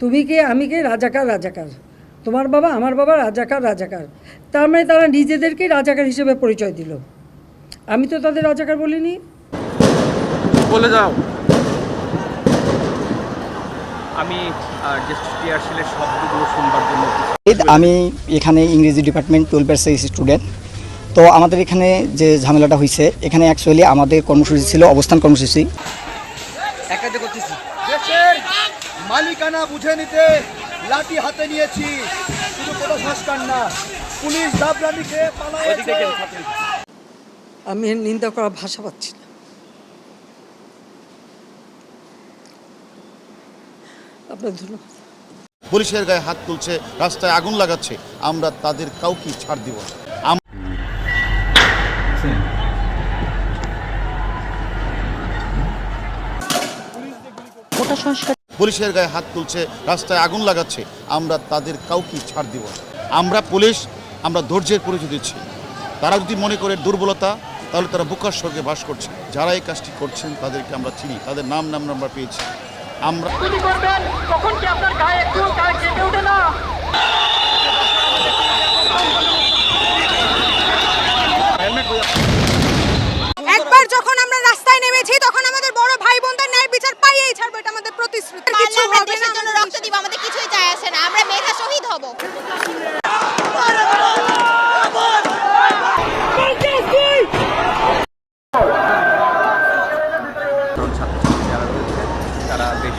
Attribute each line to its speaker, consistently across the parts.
Speaker 1: তুমি কে আমি কে রাজাকার রাজাকার। তোমার বাবা আমার বাবা রাজাকার রাজাকার। তার মানে তারা নিজেদেরকেই রাজাকার হিসেবে পরিচয় দিল। আমি তো তাদের রাজাকার বলিনি।
Speaker 2: বলে যাও।
Speaker 3: আমি শব্দগুলো শুনবার জন্য
Speaker 4: আমি এখানে ইংরেজি ডিপার্টমেন্ট টুয়েলভ স্টুডেন্ট। তো আমাদের এখানে যে ঝামেলাটা হয়েছে এখানে অ্যাকচুয়ালি আমাদের কর্মসূচি ছিল অবস্থান কর্মসূচি।
Speaker 5: দেশের মালিকানা বুঝে নিতে লাঠি হাতে নিয়েছি। শুধু কোনো সংস্কার না পুলিশ দাবরানিকে পালায়েছে।
Speaker 1: আমি নিন্দা করা ভাষা পাচ্ছি না। আপনার ধন্যবাদ।
Speaker 6: পুলিশের গায়ে হাত তুলছে রাস্তায় আগুন লাগাচ্ছে। আমরা তাদের কাউকে ছাড় দিব না। আম- পুলিশের গায়ে হাত তুলছে রাস্তায় আগুন লাগাচ্ছে। আমরা তাদের কাউকে ছাড় দিব আমরা পুলিশ আমরা ধৈর্যের পরিচয় দিচ্ছি। তারা যদি মনে করে দুর্বলতা তাহলে তারা বুকার স্বর্গে বাস করছে। যারা এই কাজটি করছেন তাদেরকে আমরা চিনি। তাদের নাম নাম আমরা পেয়েছি। আমরা
Speaker 7: একবার যখন আমরা রাস্তায় নেমেছি তখন আমাদের বড় ভাই বোনদের ন্যায় বিচার পাইয়েই ছাড়বো এটা আমাদের প্রতিশ্রুতি
Speaker 8: পারলে
Speaker 7: কিছু
Speaker 8: আমরা
Speaker 7: হবে না
Speaker 8: দেশের জন্য রক্ত দিব আমাদের কিছুই যায় আসে না আমরা মেধা শহীদ হব
Speaker 3: ছাত্রছাত্রী যারা রয়েছে তারা বেশ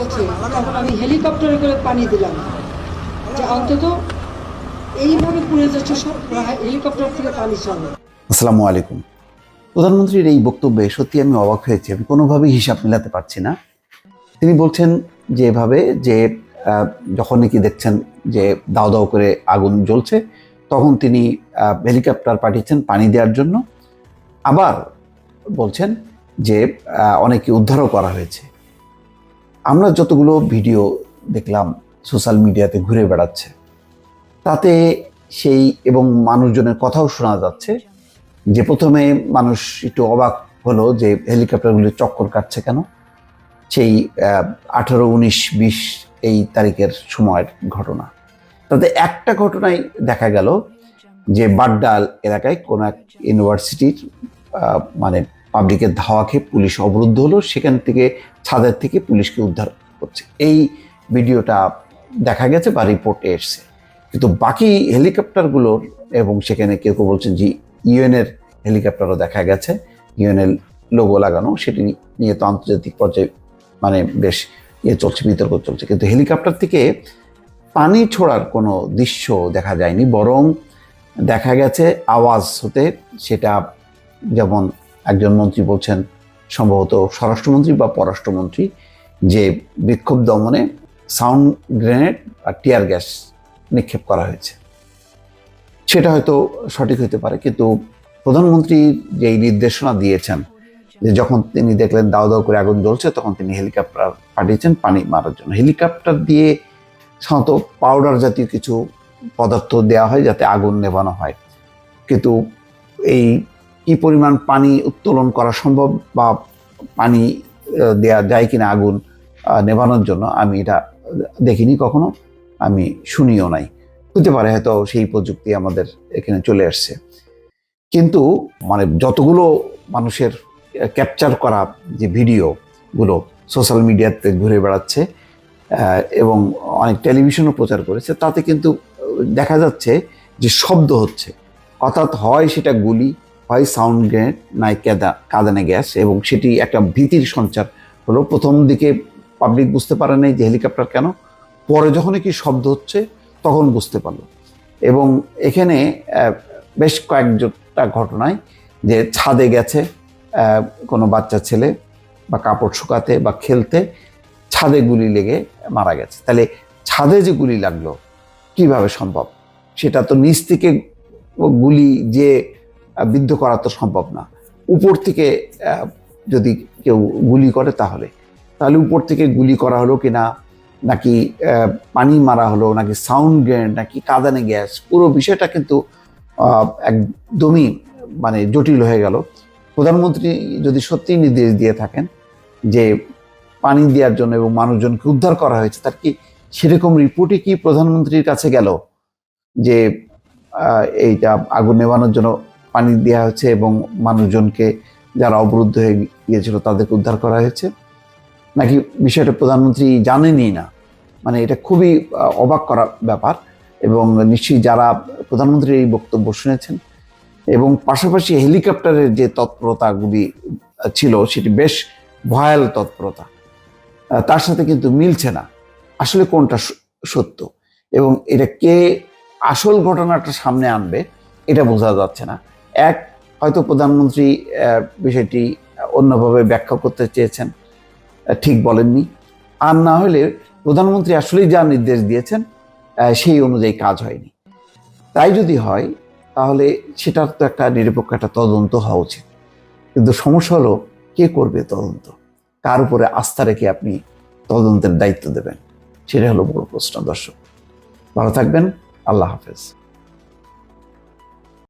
Speaker 1: চলছে তখন আমি হেলিকপ্টারে করে পানি দিলাম। যে অন্তত এইভাবে পুড়ে যাচ্ছে সব হেলিকপ্টার থেকে পানি চলে
Speaker 9: আসসালামু আলাইকুম। প্রধানমন্ত্রীর এই বক্তব্যে সত্যি আমি অবাক হয়েছি, আমি কোনোভাবেই হিসাব মেলাতে পারছি না। তিনি বলছেন যে এভাবে যে যখন নাকি দেখছেন যে দাও দাও করে আগুন জ্বলছে, তখন তিনি হেলিকপ্টার পাঠিয়েছেন পানি দেওয়ার জন্য। আবার বলছেন যে অনেকে উদ্ধারও করা হয়েছে। আমরা যতগুলো ভিডিও দেখলাম সোশ্যাল মিডিয়াতে ঘুরে বেড়াচ্ছে, তাতে সেই এবং মানুষজনের কথাও শোনা যাচ্ছে যে প্রথমে মানুষ একটু অবাক হলো যে হেলিকপ্টারগুলি চক্কর কাটছে কেন? সেই আঠারো, উনিশ, বিশ এই তারিখের সময়ের ঘটনা। তাতে একটা ঘটনায় দেখা গেল যে বাড্ডাল এলাকায় কোনো এক ইউনিভার্সিটির মানে পাবলিকের ধাওয়া খেয়ে পুলিশ অবরুদ্ধ হলো, সেখান থেকে, ছাদের থেকে পুলিশকে উদ্ধার করছে। এই ভিডিওটা দেখা গেছে বা রিপোর্টে এসছে। কিন্তু বাকি হেলিকপ্টারগুলোর, এবং সেখানে কেউ কেউ বলছেন যে ইউএনের হেলিকপ্টারও দেখা গেছে ইউএনের লোগো লাগানো, সেটি নিয়ে তো আন্তর্জাতিক পর্যায়ে মানে বেশ ইয়ে চলছে, বিতর্ক চলছে। কিন্তু হেলিকপ্টার থেকে পানি ছোড়ার কোনো দৃশ্য দেখা যায়নি, বরং দেখা গেছে আওয়াজ হতে, সেটা যেমন একজন মন্ত্রী বলছেন, সম্ভবত স্বরাষ্ট্রমন্ত্রী বা পররাষ্ট্রমন্ত্রী, যে বিক্ষোভ দমনে সাউন্ড গ্রেনেড আর টিয়ার গ্যাস নিক্ষেপ করা হয়েছে। সেটা হয়তো সঠিক হতে পারে, কিন্তু প্রধানমন্ত্রী যেই নির্দেশনা দিয়েছেন, যে যখন তিনি দেখলেন দাও দাও করে আগুন জ্বলছে, তখন তিনি হেলিকপ্টার পাঠিয়েছেন পানি মারার জন্য। হেলিকপ্টার দিয়ে সাধারণত পাউডার জাতীয় কিছু পদার্থ দেওয়া হয় যাতে আগুন নেভানো হয়। কিন্তু এই কি পরিমাণ পানি উত্তোলন করা সম্ভব বা পানি দেয়া যায় কিনা আগুন নেভানোর জন্য আমি এটা দেখিনি কখনো, আমি শুনিও নাই। হতে পারে হয়তো সেই প্রযুক্তি আমাদের এখানে চলে আসছে। কিন্তু মানে যতগুলো মানুষের ক্যাপচার করা যে ভিডিওগুলো সোশ্যাল মিডিয়াতে ঘুরে বেড়াচ্ছে এবং অনেক টেলিভিশনও প্রচার করেছে, তাতে কিন্তু দেখা যাচ্ছে যে শব্দ হচ্ছে। অর্থাৎ হয় সেটা গুলি হয় সাউন্ড গ্রেনেড নাই কাদা, কাদানে গ্যাস এবং সেটি একটা ভীতির সঞ্চার হলো। প্রথম দিকে পাবলিক বুঝতে পারে নাই যে হেলিকপ্টার কেন, পরে যখন কি শব্দ হচ্ছে তখন বুঝতে পারল। এবং এখানে বেশ কয়েকটা ঘটনায় যে ছাদে গেছে কোনো বাচ্চা ছেলে বা কাপড় শুকাতে বা খেলতে ছাদে গুলি লেগে মারা গেছে। তাহলে ছাদে যে গুলি লাগল, কীভাবে সম্ভব? সেটা তো নিচ থেকে গুলি যে বিদ্ধ করা তো সম্ভব না। উপর থেকে যদি কেউ গুলি করে তাহলে। তাহলে উপর থেকে গুলি করা হলো কিনা, নাকি পানি মারা হলো, নাকি সাউন্ড গ্রেনেড, নাকি কাদানে গ্যাস, পুরো বিষয়টা কিন্তু একদমই মানে জটিল হয়ে গেল। প্রধানমন্ত্রী যদি সত্যি নির্দেশ দিয়ে থাকেন যে পানি দেওয়ার জন্য এবং মানুষজনকে উদ্ধার করা হয়েছে, তার কি সেরকম রিপোর্টই কি প্রধানমন্ত্রীর কাছে গেল? যে এইটা আগুন নেভানোর জন্য পানি দেওয়া হয়েছে এবং মানুষজনকে যারা অবরুদ্ধ হয়ে গিয়েছিল তাদেরকে উদ্ধার করা হয়েছে। নাকি বিষয়টা প্রধানমন্ত্রী জানেনই না। মানে এটা খুবই অবাক করা ব্যাপার এবং নিশ্চয়ই যারা প্রধানমন্ত্রীর এই বক্তব্য শুনেছেন এবং পাশাপাশি হেলিকপ্টারের যে তৎপরতাগুলি ছিল সেটি বেশ ভয়াল তৎপরতা তার সাথে কিন্তু মিলছে না। আসলে কোনটা সত্য এবং এটা কে আসল ঘটনাটা সামনে আনবে, এটা বোঝা যাচ্ছে না। এক, হয়তো প্রধানমন্ত্রী বিষয়টি অন্যভাবে ব্যাখ্যা করতে চেয়েছেন ঠিক বলেননি। আর না হলে প্রধানমন্ত্রী আসলেই যা নির্দেশ দিয়েছেন সেই অনুযায়ী কাজ হয়নি। তাই যদি হয়, তাহলে সেটার তো একটা নিরপেক্ষ একটা তদন্ত হওয়া উচিত। কিন্তু সমস্যা হলো, কে করবে তদন্ত? কার উপরে আস্থা রেখে আপনি তদন্তের দায়িত্ব দেবেন? সেটা হলো বড় প্রশ্ন, দর্শক। ভালো থাকবেন, আল্লাহ হাফেজ।